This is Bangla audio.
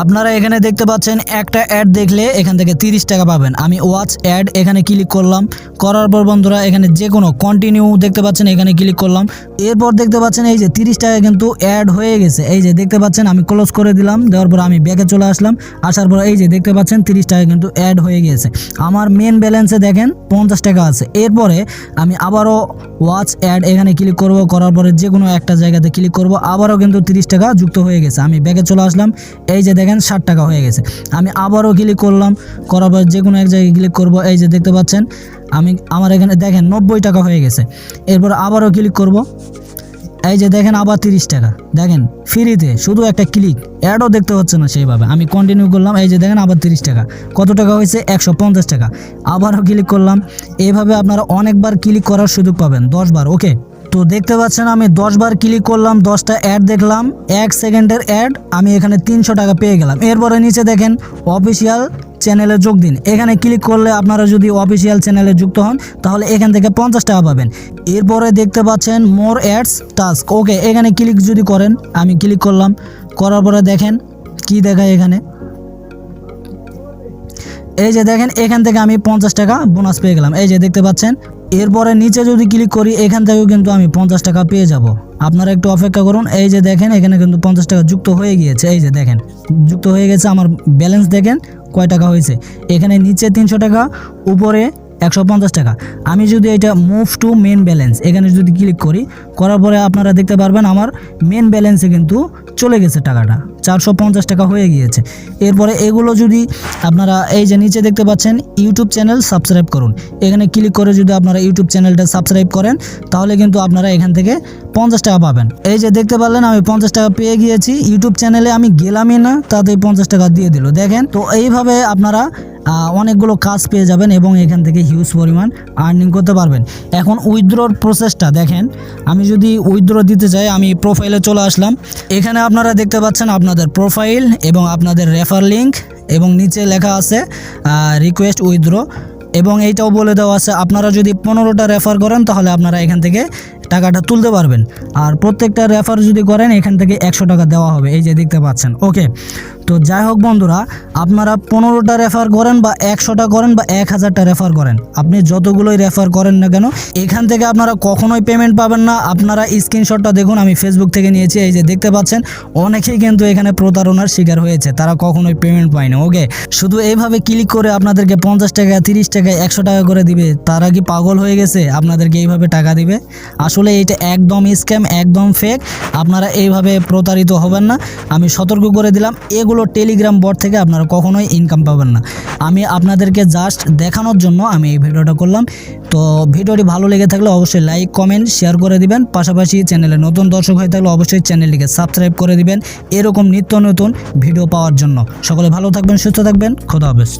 আপনারা এখানে দেখতে পাচ্ছেন একটা অ্যাড দেখলে এখান থেকে তিরিশ টাকা পাবেন। আমি ওয়াচ অ্যাড এখানে ক্লিক করলাম। করার পর বন্ধুরা, এখানে যে কোনো কন্টিনিউ দেখতে পাচ্ছেন, এখানে ক্লিক করলাম। এরপর দেখতে পাচ্ছেন এই যে তিরিশ টাকা কিন্তু অ্যাড হয়ে গেছে। এই যে দেখতে পাচ্ছেন, আমি ক্লোজ করে দিলাম। দেওয়ার পর আমি ব্যাগে চলে আসলাম। আসার পর এই যে দেখতে পাচ্ছেন, তিরিশ টাকা কিন্তু অ্যাড হয়ে গিয়েছে। আমার মেন ব্যালেন্সে দেখেন, পঞ্চাশ টাকা আছে। এরপরে আমি আবারও ওয়াচ অ্যাড এখানে ক্লিক করব। করার পরে যে কোনো একটা জায়গাতে ক্লিক করব। আবারও কিন্তু তিরিশ টাকা যুক্ত হয়ে গেছে। আমি ব্যাগে চলে আসলাম। এই যে দেখেন ষাট টাকা হয়ে গেছে। আমি আবারও ক্লিক করলাম, করার পর যে কোনো এক জায়গায় ক্লিক করব। এই যে দেখতে পাচ্ছেন, আমি আমার এখানে দেখেন নব্বই টাকা হয়ে গেছে। এরপর আবারও ক্লিক করব। এই যে দেখেন আবার তিরিশ টাকা। দেখেন ফ্রিতে শুধু একটা ক্লিক অ্যাডও দেখতে হচ্ছে না সেইভাবে। আমি কন্টিনিউ করলাম, এই যে দেখেন আবার তিরিশ টাকা। কত টাকা হয়েছে? একশো পঞ্চাশ টাকা। আবারও ক্লিক করলাম। এইভাবে আপনারা অনেকবার ক্লিক করার সুযোগ পাবেন দশবার ওকে তো দেখতে পাচ্ছেন, আমি দশবার ক্লিক করলাম, দশটা অ্যাড দেখলাম, এক সেকেন্ডের অ্যাড আমি এখানে তিনশো টাকা পেয়ে গেলাম। এরপরে নিচে দেখেন অফিসিয়াল চ্যানেলে যোগ দিন। এখানে ক্লিক করলে আপনারা যদি অফিসিয়াল চ্যানেলে যুক্ত হন, তাহলে এখান থেকে পঞ্চাশ টাকা পাবেন। এরপরে দেখতে পাচ্ছেন মোর অ্যাডস টাস্ক ওকে এখানে ক্লিক যদি করেন, আমি ক্লিক করলাম। করার পরে দেখেন, কি দেখায় এখানে? এই যে দেখেন, এখান থেকে আমি পঞ্চাশ টাকা বোনাস পেয়ে গেলাম। এই যে দেখতে পাচ্ছেন এরপরে নিচে যদি ক্লিক করি, এখান থেকেও কিন্তু আমি পঞ্চাশ টাকা পেয়ে যাব। আপনারা একটু অপেক্ষা করুন, এই যে দেখেন, এখানে কিন্তু পঞ্চাশ টাকা যুক্ত হয়ে গিয়েছে। এই যে দেখেন, যুক্ত হয়ে গেছে আমার ব্যালেন্স দেখেন, কয় টাকা হয়েছে? এখানে নিচে তিনশো টাকা, উপরে একশো পঞ্চাশ টাকা। আমি যদি এটা মুভ টু মেন ব্যালেন্স এখানে যদি ক্লিক করি, করার পরে আপনারা দেখতে পারবেন আমার মেন ব্যালেন্সে কিন্তু চলে গেছে টাকাটা। চারশো পঞ্চাশ টাকা হয়ে গিয়েছে। এরপরে এগুলো যদি আপনারা এই যে নিচে দেখতে পাচ্ছেন, ইউটিউব চ্যানেল সাবস্ক্রাইব করুন। এখানে ক্লিক করে যদি আপনারা ইউটিউব চ্যানেলটা সাবস্ক্রাইব করেন, তাহলে কিন্তু আপনারা এখান থেকে পঞ্চাশ টাকা পাবেন। এই যে দেখতে পারলেন, আমি পঞ্চাশ টাকা পেয়ে গিয়েছি। ইউটিউব চ্যানেলে আমি গেলামই না, তাতে পঞ্চাশ টাকা দিয়ে দিল। দেখেন, তো এইভাবে আপনারা অনেকগুলো কাজ পেয়ে যাবেন এবং এখান থেকে হিউজ পরিমাণ আর্নিং করতে পারবেন। এখন উইথড্রোর প্রসেসটা দেখেন, আমি যদি উইথড্র দিতে চাই, আমি প্রোফাইলে চলে আসলাম। এখানে আপনারা দেখতে পাচ্ছেন আপনাদের প্রোফাইল এবং আপনাদের রেফার লিঙ্ক এবং নিচে লেখা আছে রিকোয়েস্ট উইথড্র এবং এইটাও বলে দেওয়া আছে, আপনারা যদি পনেরোটা রেফার করেন তাহলে আপনারা এখান থেকে টাকাটা তুলতে পারবেন। আর প্রত্যেকটা রেফার যদি করেন, এখান থেকে একশো টাকা দেওয়া হবে। এই যে দেখতে পাচ্ছেন। ওকে তো যাই হোক বন্ধুরা, আপনারা পনেরোটা রেফার করেন বা একশোটা করেন বা এক হাজারটা রেফার করেন। আপনি যতগুলোই রেফার করেন না কেন, এখান থেকে আপনারা কখনোই পেমেন্ট পাবেন না। আপনারা স্ক্রিনশটটা দেখুন, আমি ফেসবুক থেকে নিয়েছি, এই যে দেখতে পাচ্ছেন, অনেকেই কিন্তু এখানে প্রতারণার শিকার হয়েছে, তারা কখনোই পেমেন্ট পায়নি ওকে শুধু এইভাবে ক্লিক করে আপনাদেরকে পঞ্চাশ টাকা, তিরিশ টাকা, একশো টাকা করে দিবে, তারা কি পাগল হয়ে গেছে? আপনাদেরকে এইভাবে টাকা দিবে? আসলে এইটা একদম স্ক্যাম একদম ফেক আপনারা এইভাবে প্রতারিত হবেন না। আমি সতর্ক করে দিলাম এগুলো টেলিগ্রাম বট থেকে আপনারা কখনোই ইনকাম পাবেন না। আমি আপনাদেরকে জাস্ট দেখানোর জন্য আমি এই ভিডিওটা করলাম। তো ভিডিওটি ভালো লেগে থাকলে অবশ্যই লাইক কমেন্ট শেয়ার করে দিবেন। পাশাপাশি চ্যানেলে নতুন দর্শক হয়ে থাকলে অবশ্যই চ্যানেলটিকে সাবস্ক্রাইব করে দিবেন। এরকম নিত্য নতুন ভিডিও পাওয়ার জন্য। সকলে ভালো থাকবেন, সুস্থ থাকবেন। খোদা হাফেজ।